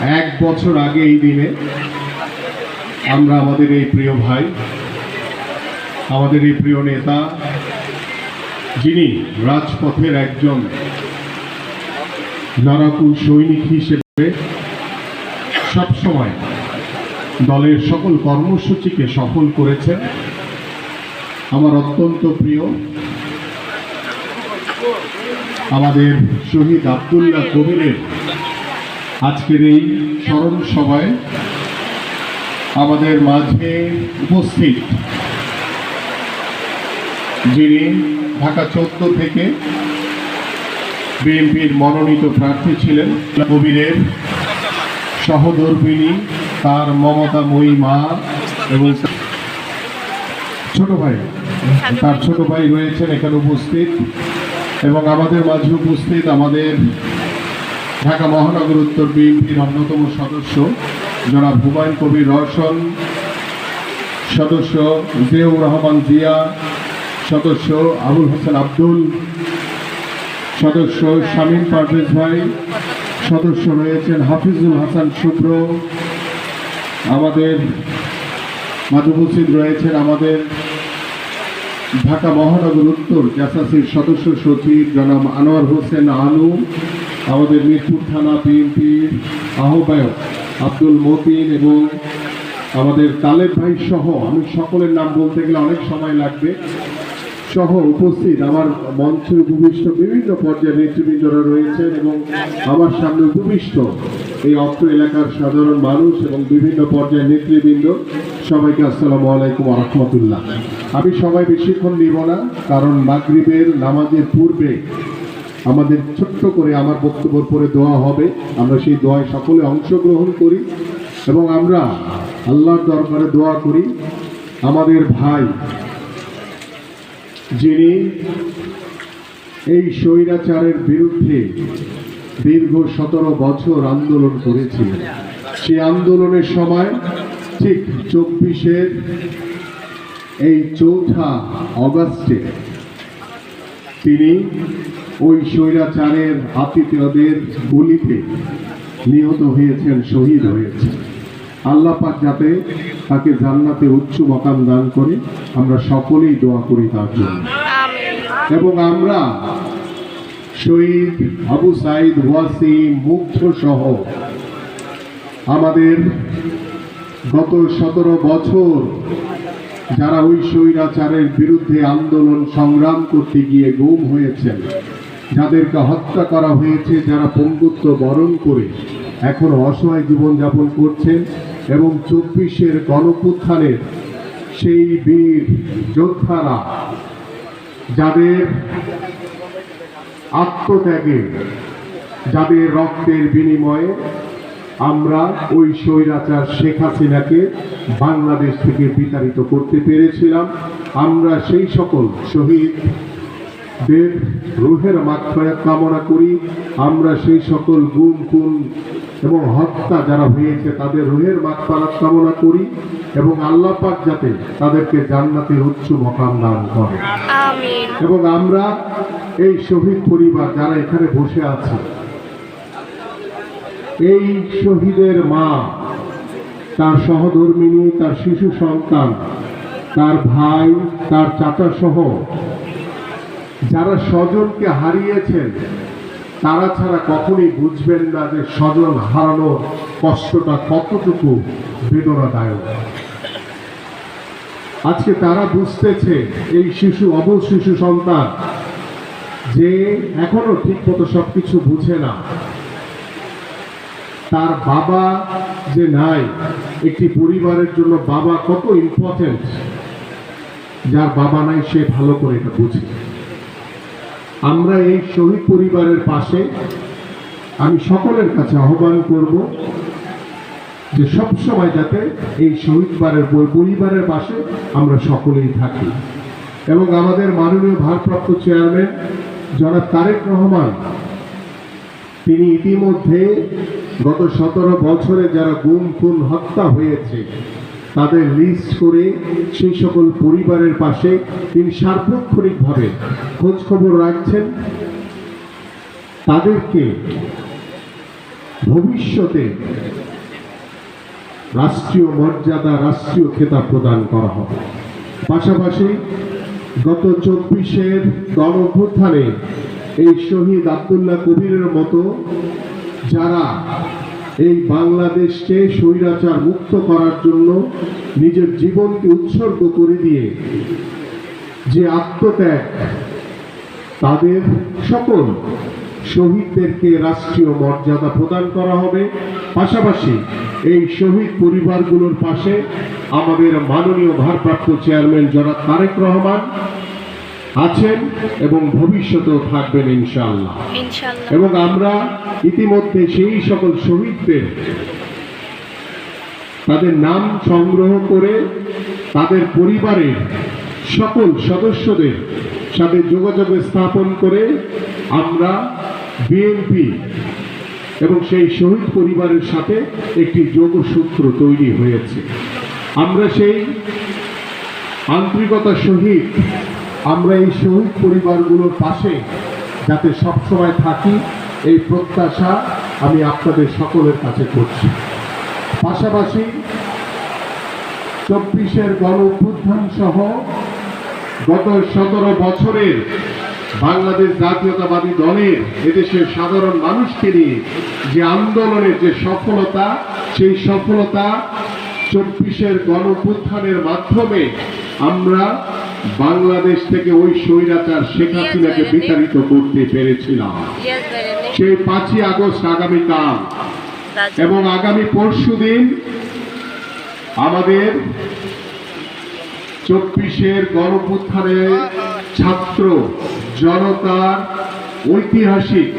এক বছর আগে এই দিনে আমরা আমাদের এই প্রিয় ভাই, আমাদের এই প্রিয় নেতা, যিনি রাজপথের একজন লড়াকু সৈনিক হিসেবে সবসময় দলের সকল কর্মসূচিকে সফল করেছেন। আমার অত্যন্ত প্রিয় আমাদের শহীদ আবদুল্লাহ কবিরের আজকের এই স্মরণ সভায় আমাদের মাঝে উপস্থিত যিনি ঢাকা চৌদ্দ থেকে বিএনপির মনোনীত প্রার্থী ছিলেন, কবিরের সহধর্মিনী তার মমতা মমতাময়ী মা এবং ছোট ভাই, তার ছোট ভাই রয়েছেন এখানে উপস্থিত এবং আমাদের মাঝে উপস্থিত আমাদের ঢাকা মহানগর উত্তর বিএনপির অন্যতম সদস্য, জনাব হুমায়ুন কবির রওশন, সদস্য জিয়াউর রহমান জিয়া, সদস্য আবুল হোসেন আব্দুল, সদস্য শামীম পারভেজ ভাই, সদস্য রয়েছেন হাফিজুল হাসান শুভ্র, আমাদের উপস্থিত রয়েছেন আমাদের ঢাকা মহানগর উত্তর জাসাসির সদস্য সচিব জনাব আনোয়ার হোসেন আনু আমাদের মিরপুর থানা বিএনপির আহ্বায়ক আব্দুল মতিন এবং আমাদের তালেব ভাই সহ, আমি সকলের নাম বলতে গেলে অনেক সময় লাগবে, সহ উপস্থিত আমার মঞ্চে উপবিষ্ট বিভিন্ন পর্যায়ের নেতৃবৃন্দরা রয়েছেন এবং আমার সামনে উপবিষ্ট এই অত্র এলাকার সাধারণ মানুষ এবং বিভিন্ন পর্যায়ের নেতৃবৃন্দ। সবাইকে আসসালামু আলাইকুম রহমতুল্লাহ। আমি সবাই বেশিক্ষণ নিব না, কারণ মাগরিবের নামাজের পূর্বে আমাদের ছোট্ট করে আমার বক্তব্যের পরে দোয়া হবে। আমরা সেই দোয়ায় সকলে অংশগ্রহণ করি এবং আমরা আল্লাহর দরবারে দোয়া করি। আমাদের ভাই যিনি এই স্বৈরাচারের বিরুদ্ধে দীর্ঘ সতেরো বছর আন্দোলন করেছিলেন। সেই আন্দোলনের সময় ঠিক চব্বিশের এই চৌঠা অগাস্টে তিনি ওই স্বৈরাচারের আতিথেয়দের গুলিতে নিহত হয়েছেন শহীদ হয়েছেন। আল্লাহ পাক যাতে তাকে জান্নাতে উচ্চ মকাম দান করে আমরা সকলেই দোয়া করি তার জন্য। এবং আমরা শহীদ আবু সাইদ ওয়াসিম মুগ্ধ সহ আমাদের গত সতেরো বছর যারা ওই স্বৈরাচারের বিরুদ্ধে আন্দোলন সংগ্রাম করতে গিয়ে গুম হয়েছেন যাদেরকে হত্যা করা হয়েছে, যারা পঙ্গুত্ব বরণ করে এখন অসহায় জীবনযাপন করছেন এবং চব্বিশের গণপুত্থানের সেই বীর যোদ্ধারা, যাদের আত্মত্যাগে, যাদের রক্তের বিনিময়ে আমরা ওই স্বৈরাচার শেখ হাসিনাকে বাংলাদেশ থেকে বিতাড়িত করতে পেরেছিলাম। আমরা সেই সকল শহীদ দের রুহের মাত্রায় কামনা করি আমরা সেই সকল গুম খুন এবং হত্যা যারা হয়েছে তাদের রুহের মাত্রাত কামনা করি এবং আল্লাহ পাক যাতে তাদেরকে জান্নাতের উচ্চ মকাম দান করে। এবং আমরা এই শহীদ পরিবার যারা এখানে বসে আছে এই শহীদের মা তার সহধর্মিনী তার শিশু সন্তান তার ভাই তার চাচা সহ যারা স্বজনকে হারিয়েছেন, তারা ছাড়া কখনই বুঝবেন না যে স্বজন হারানোর কষ্টটা কতটুকু বেদনাদায়ক। আজকে তারা বুঝতেছে, এই শিশু, অবল শিশু সন্তান, যে এখনও ঠিক মতো সবকিছু বুঝে না। তার বাবা যে নাই, একটি পরিবারের জন্য বাবা কত ইম্পর্টেন্ট যার বাবা নাই সে ভালো করে এটা বুঝে। আমরা এই শহীদ পরিবারের পাশে আমি সকলের কাছে আহ্বান করব যে সব সময় যাতে এই শহীদ বারের পরিবারের পাশে আমরা সকলেই থাকি। এবং আমাদের মাননীয় ভারপ্রাপ্ত চেয়ারম্যান জনাব তারেক রহমান, তিনি ইতিমধ্যে গত সতেরো বছরে যারা গুম, খুন, হত্যা হয়েছে তাদের লিস্ট করে সেই সকল পরিবারের পাশে তিনি সার্বক্ষণিকভাবে খোঁজ খবর রাখছেন। তাদেরকে ভবিষ্যতে রাষ্ট্রীয় মর্যাদা, রাষ্ট্রীয় খেতাব প্রদান করা হবে। পাশাপাশি গত চব্বিশের গণ এই শহীদ আবদুল্লাহ কবিরের মতো যারা এই বাংলাদেশকে স্বৈরাচার মুক্ত করার জন্য নিজের জীবনকে উৎসর্গ করে দিয়ে যে আত্মত্যাগ তাদের সকল শহীদদেরকে রাষ্ট্রীয় মর্যাদা প্রদান করা হবে। পাশাপাশি এই শহীদ পরিবারগুলোর পাশে আমাদের মাননীয় ভারপ্রাপ্ত চেয়ারম্যান জনাব তারেক রহমান আছেন এবং ভবিষ্যতেও থাকবেন ইনশাআল্লাহ। ইনশাল্লাহ এবং আমরা ইতিমধ্যে সেই সকল শহীদদের তাদের নাম সংগ্রহ করে তাদের পরিবারের সকল সদস্যদের সাথে যোগাযোগ স্থাপন করে আমরা বিএনপি এবং সেই শহীদ পরিবারের সাথে একটি যোগসূত্র তৈরি হয়েছে। আমরা সেই আন্তরিকতা সহিত আমরা এই শহীদ পরিবারগুলোর পাশে যাতে সবসময় থাকি, এই প্রত্যাশা আমি আপনাদের সকলের কাছে করছি। পাশাপাশি চব্বিশের গণ অভ্যুত্থান সহ গত সতেরো বছরের বাংলাদেশ জাতীয়তাবাদী দলের এদেশের সাধারণ মানুষকে নিয়ে যে আন্দোলনের যে সফলতা, সেই সফলতা চব্বিশের গণ অভ্যুত্থানের মাধ্যমে আমরা বাংলাদেশ থেকে ওই স্বৈরাচার শেখ হাসিনাকে বিতাড়িত করতে পেরেছিলাম। সেই পাঁচই আগস্ট আগামীকাল এবং আগামী পরশু দিন আমাদের চব্বিশের গণপুত্থানে ছাত্র জনতার ঐতিহাসিক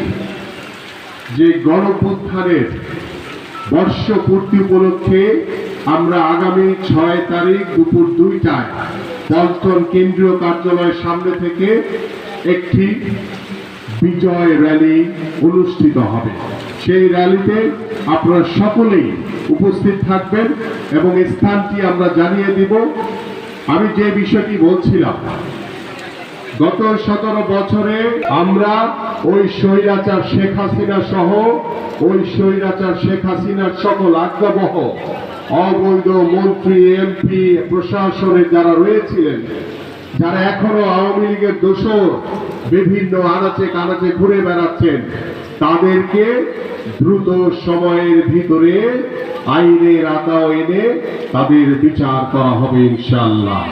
যে গণপুত্থানের বর্ষপূর্তি উপলক্ষে আমরা আগামী ছয় তারিখ দুপুর দুইটায় পল্টন কেন্দ্রীয় কার্যালয়ের সামনে থেকে একটি বিজয় র্যালি অনুষ্ঠিত হবে। সেই র্যালিতে আপনারা সকলেই উপস্থিত থাকবেন এবং স্থানটি আমরা জানিয়ে দিব। আমি যে বিষয়টি বলছিলাম, গত সতেরো বছরে আমরা ওই স্বৈরাচার শেখ হাসিনা সহ, ওই স্বৈরাচার শেখ হাসিনার সকল আজ্ঞাবহ অবৈধ মন্ত্রী, এমপি প্রশাসনে যারা রয়েছিলেন, যারা এখনও আওয়ামী লীগের দোষর, বিভিন্ন আনাচে কানাচে ঘুরে বেড়াচ্ছেন, তাদেরকে দ্রুত সময়ের ভিতরে আইনের আতাও এনে তাদের বিচার করা হবে ইনশাল্লাহ